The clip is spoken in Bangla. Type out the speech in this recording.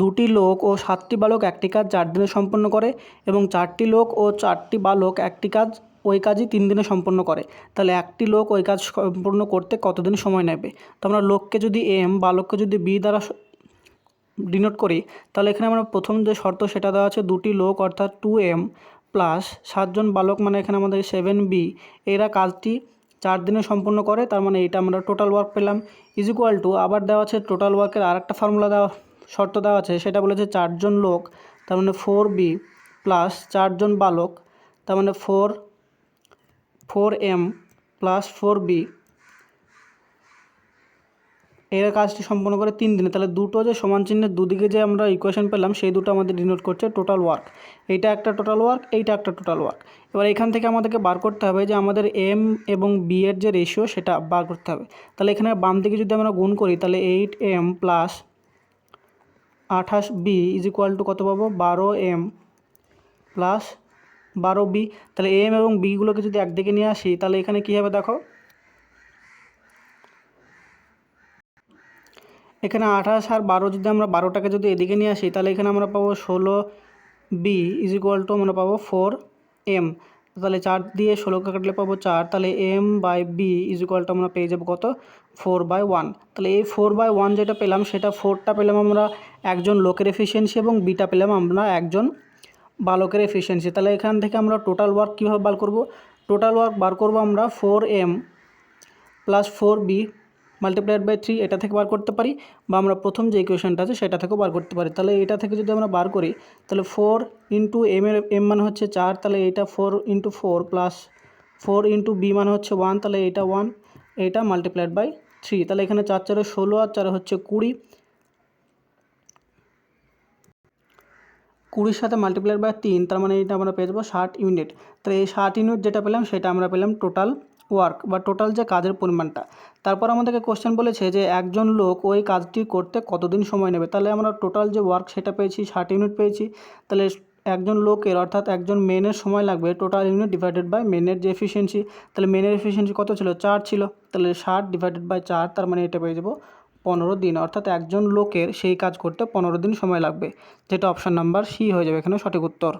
দুটি লোক ও সাতটি বালক একটি কাজ চার দিনে সম্পন্ন করে এবং চারটি লোক ও চারটি বালক একটি কাজ ওই কাজই তিন দিনে সম্পন্ন করে। তাহলে একটি লোক ওই কাজ সম্পূর্ণ করতে কতদিন সময় নেবে? তো আমরা লোককে যদি এম, বালককে যদি বি দ্বারা ডিনোট করি, তাহলে এখানে আমরা প্রথম যে শর্ত সেটা দেওয়া আছে দুটি লোক অর্থাৎ টু এম প্লাস সাতজন বালক মানে এখানে আমাদের সেভেন বি। এরা কাজটি চার দিনে সম্পূর্ণ করে, তার মানে এটা আমরা টোটাল ওয়ার্ক পেলাম। ইজ ইকুয়াল টু আবার দেওয়া আছে টোটাল ওয়ার্কের আর একটা ফর্মুলা দেওয়া শর্ত দেওয়া আছে, সেটা বলেছে চারজন লোক, তার মানে ফোর বি প্লাস চারজন বালক, তার মানে four four M plus four B এর কাজটি সম্পন্ন করে তিন দিনে। তাহলে দুটো যে সমান চিহ্নের দুদিকে যে আমরা ইকুয়েশন পেলাম, সেই দুটো আমাদের ডিনোট করছে টোটাল ওয়ার্ক এইটা একটা টোটাল ওয়ার্ক এইটা একটা টোটাল ওয়ার্ক এবার এখান থেকে আমাদেরকে বার করতে হবে যে আমাদের এম এবং বি এর যে রেশিও সেটা বার করতে হবে। তাহলে এখানে বাম দিকে যদি আমরা গুণ করি, তাহলে এইট এম প্লাস আঠাশ বি ইজ ইকুয়াল টু কত পাবো? বারো এম প্লাস বারো বি তাহলে এম এবং বিগুলোকে যদি একদিকে নিয়ে আসি, তাহলে এখানে কী হবে দেখো? এখানে আঠাশ আর বারো যদি আমরা বারোটাকে যদি এদিকে নিয়ে আসি, তাহলে এখানে আমরা পাবো ষোলো বি ইজ ইকুয়াল টু আমরা পাবো ফোর এম তাহলে চার দিয়ে ষোলোকে কাটলে পাবো চার, তাহলে M by B is equal to আমরা পেয়ে যাব কত? ফোর বাই ওয়ান তাহলে এই ফোর বাই ওয়ান যেটা পেলাম, সেটা ফোরটা পেলাম আমরা একজন লোকের এফিসিয়েন্সি এবং বিটা পেলাম আমরা একজন বালকের এফিসিয়েন্সি তাহলে এখান থেকে আমরা টোটাল ওয়ার্ক কীভাবে বার করব? টোটাল ওয়ার্ক বার করব আমরা four M plus four B multiplied by three এটা থেকে বার করতে পারি বা আমরা প্রথম যে ইকুয়েশনটা আছে সেটা থেকেও বার করতে পারি। তাহলে এটা থেকে যদি আমরা বার করি, তাহলে ফোর ইন্টু এম এর এম মানে হচ্ছে চার, তাহলে এটা four into four plus four into B মানে হচ্ছে ওয়ান তাহলে এটা ওয়ান এটা মাল্টিপ্লাইড বাই থ্রি তাহলে এখানে চার চারে ষোলো আর চারে হচ্ছে কুড়ি। কুড়ির সাথে মাল্টিপ্লাইড বাই তিন, তার মানে এটা আমরা পেয়ে যাব ষাট ইউনিট তাহলে এই ষাট ইউনিট যেটা পেলাম, সেটা আমরা পেলাম টোটাল ওয়ার্ক বা টোটাল যে কাজের পরিমাণটা। তারপর আমাদেরকে কোশ্চেন বলেছে যে, একজন লোক ওই কাজটি করতে কতদিন সময় নেবে? তাহলে আমরা টোটাল যে ওয়ার্ক সেটা পেয়েছি, ষাট ইউনিট পেয়েছি। তাহলে একজন লোকের অর্থাৎ একজন মেনের সময় লাগবে টোটাল ইউনিট ডিভাইডেড বাই মেনের যে এফিসিয়েন্সি তাহলে মেনের এফিসিয়েন্সি কত ছিল? চার ছিল। তাহলে ষাট ডিভাইডেড বাই চার, তার মানে এটা পেয়ে যাব পনেরো দিন। অর্থাৎ একজন লোকের সেই কাজ করতে পনেরো দিন সময় লাগবে। যেটা অপশান নাম্বার সি হয়ে যাবে এখানে সঠিক উত্তর।